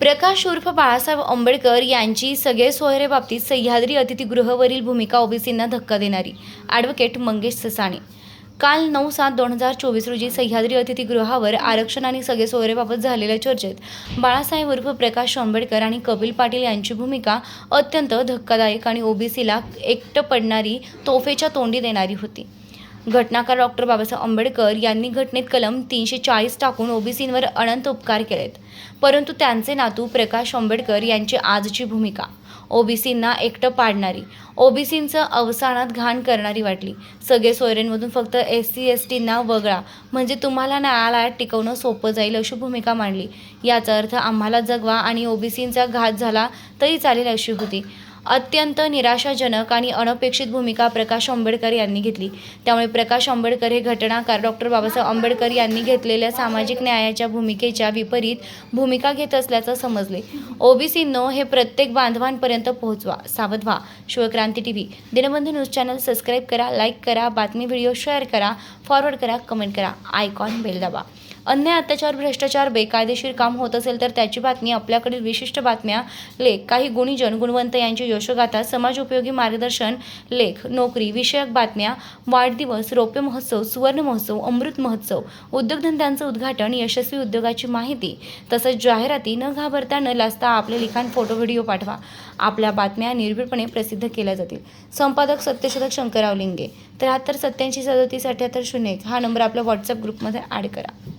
प्रकाश उर्फ बाळासाहेब आंबेडकर यांची सगळे सोयरे बाबतीत सह्याद्री अतिथीगृहवरील भूमिका ओबीसींना धक्का देणारी ॲडव्होकेट मंगेश ससाणे. काल नऊ सात दोन हजार चोवीस रोजी सह्याद्री अतिथीगृहावर आरक्षण आणि सगळे सोयरेबाबत झालेल्या चर्चेत बाळासाहेब उर्फ प्रकाश आंबेडकर आणि कपिल पाटील यांची भूमिका अत्यंत धक्कादायक आणि ओबीसीला एकटं पडणारी तोफेच्या तोंडी देणारी होती. घटनाकार डॉक्टर बाबासाहेब आंबेडकर यांनी घटनेत कलम तीनशे चाळीस टाकून ओबीसींवर अनंत उपकार केलेत. परंतु त्यांचे नातू प्रकाश आंबेडकर यांची आजची भूमिका. ओबीसींना एकटं पाडणारी ओबीसींचं अवसानात घाण करणारी वाटली. सगळे सोयऱ्यांमधून फक्त एस सी एस टींना वगळा म्हणजे तुम्हाला न्यायालयात टिकवणं सोपं जाईल अशी भूमिका मांडली. याचा अर्थ आम्हाला जगवा आणि ओबीसींचा घात झाला तरी चालेल अशी होती. अत्यंत निराशाजनक आणि अनपेक्षित भूमिका प्रकाश आंबेडकर यांनी घेतली. त्यामुळे प्रकाश आंबेडकर हे घटनाकार डॉक्टर बाबासाहेब आंबेडकर यांनी घेतलेल्या सामाजिक न्यायाच्या भूमिकेच्या विपरीत भूमिका घेत असल्याचं समजले. ओबीसींनो हे प्रत्येक बांधवांपर्यंत पोहोचवा. सावध व्हा. Shivkranti TV Dinbandhu news channel subscribe करा लाईक करा बातमी व्हिडिओ शेअर करा फॉरवर्ड करा कमेंट करा. आयकॉन बेल दाबा अन्याय अत्याचार भ्रष्टाचार बेकायदेशीर काम होत असेल तर त्याची बातमी आपल्याकडील विशिष्ट बातम्या लेख काही गुणीजन गुणवंत यांची यशोगाथा समाज उपयोगी मार्गदर्शन लेख नोकरी विषयक बातम्या वाढदिवस रौप्य महोत्सव सुवर्ण महोत्सव अमृत महोत्सव उद्योगधंद्यांचं उद्घाटन यशस्वी उद्योगाची माहिती तसंच जाहिराती न घाबरता न लाजता आपले लिखाण फोटो व्हिडिओ पाठवा. आपल्या बातम्या निर्भीडपणे प्रसिद्ध केल्या जातील. संपादक सत्यशोधक शंकरराव लिंगे. त्र्याहत्तर सत्याऐंशी सदतीस अठ्याहत्तर शून्य एक. हा नंबर आपल्या व्हॉट्सअप ग्रुपमध्ये ॲड करा.